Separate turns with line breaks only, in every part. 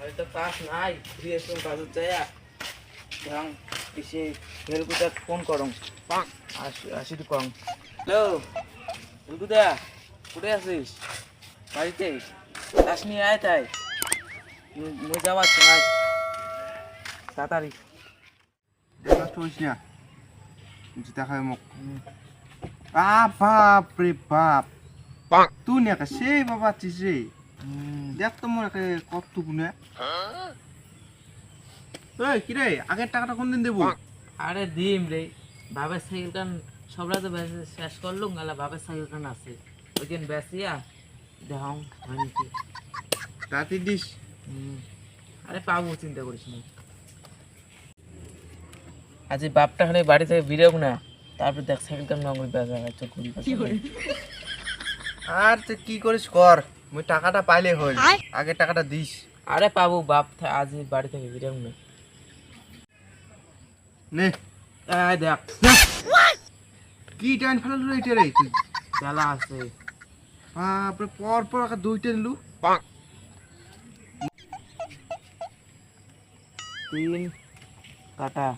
হয়তো কাজ নাই ফ্রি এসে কাজ যায় এবং কিসে হেলকুদা ফোন করং আসি আসি তো কম হ্যালো হেলকুদা কোথায় আছিস বাড়িতে কাজ নিয়ে আয় তাই মুই যাওয়ার আজ তাড়াতাড়ি
নষ্ট হইস না জুতা খাই মোক আ বাপ রে বাপ তুই না সেই বাবা চিস রে দেখ তো মোর একে কত গুনে এই কি আগের টাকাটা কোন দিন দেবো?
আরে দিম রে বাবার সাইকেল কান সবরা তো শেষ করলুম গেলা বাবার সাইকেল কান আছে। ওই দিন বেসিয়া দেখাও নাকি
রাতে দিস।
আরে পাবো চিন্তা করিস না। আজ বাপটা খালি বাড়ি থেকে বেরোক না তারপর দেখ সাইকেল কান নগর বেচা চোখ
আর তুই কি করিস কর। মুই টাকাটা পাইলে হল আগে টাকাটা দিস।
আরে পাবো বাপ থা- আজ বাড়ি থেকে বেরোক না।
নে।
এই দেখ।
কি টাইম ফেলাল রে এটা রে? তুই
বেলা আছে।
বাপরে পর পর একা দুইটা নিলু।
তিন কাটা।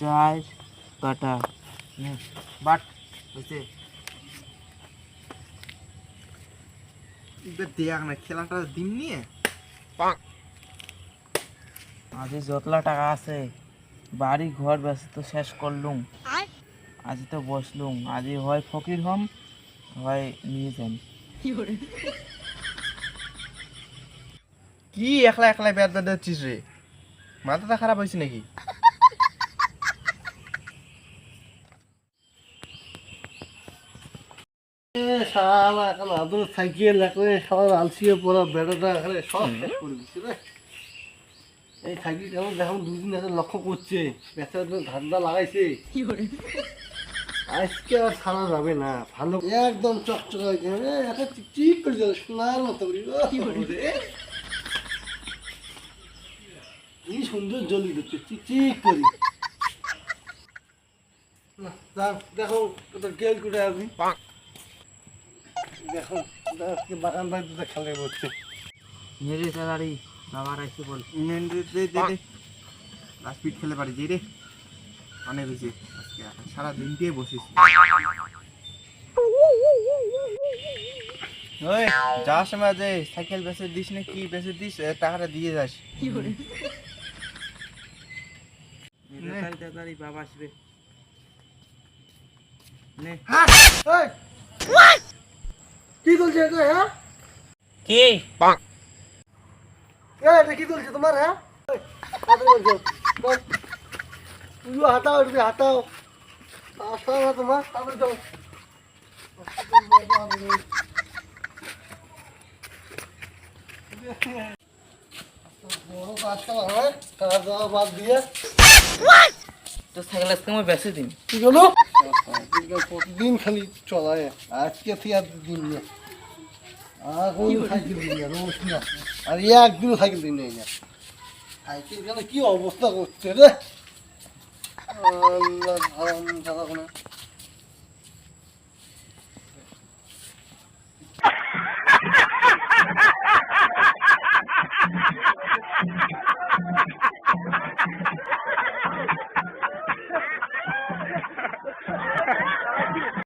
চার কাটা। নে, বাট হয়েছে
দেখ না খেলাটা দিন নিয়ে?
আজ যতলা টাকা আছে বাড়ি ঘর ব্যস্ত শেষ করলুম। আজ তো বসলুম আজ হয় ফকির হম হয় নিয়ে যান
কি একলা একলা দিচ্ছিস রে? মাথাটা খারাপ হয়েছে নাকি?
শালা এখন আদর সাইকেল একলে সব আলসিয়ে পড়া বেড়াটা এখানে সব শেষ করে দিচ্ছে রে। এই সাইকেল কেমন দেখুন দুদিন এখন লক্ষ্য করছে বেচার ধান্দা লাগাইছে। আজকে আর ছাড়া যাবে না ভালো একদম চকচক একটা চিক করে যাবে সোনার মতো করি কি সুন্দর জলি দিচ্ছে চিক চিক করি। না, দেখো তোর গেল কোথায় আপনি দেখো আজকে বাগান বাড়িতে খেলে বসছে
মেরে তাড়াতাড়ি বাবার এসে বল।
নে, দে দে দে দে। লাস্ট পিট খেলে পারি রে। অনেক হয়েছে আজকে সারা দিন দিয়ে বসেছি। ওই যাওয়ার সময় যে সাইকেল বেচে দিস না কি বেচে দিস টাকাটা দিয়ে যাস।
তাড়াতাড়ি তাড়াতাড়ি বাবা আসবে। নে।
এই! কি চলছে এটা হ্যাঁ
কি
এই, এটা কি চলছে তোমার হ্যাঁ এই, তাড়াতাড়ি বলছো। বল। তুইও হাঁটাও একটু হাঁটাও আসা না তোমার তারপরে যাও বড় কাজটা হয় কাজ দেওয়া বাদ দিয়ে
তো সাইকেল আজকে আমি বেশি দিন
কি হলো প্রতিদিন খালি চলায় আজকে থেকে আর দিন নিয়ে আর কোনো সাইকেল দিন রোজ না আর একদিনও সাইকেল দিন নেই না সাইকেল কেন কি অবস্থা করছে রে আল্লাহ ভালো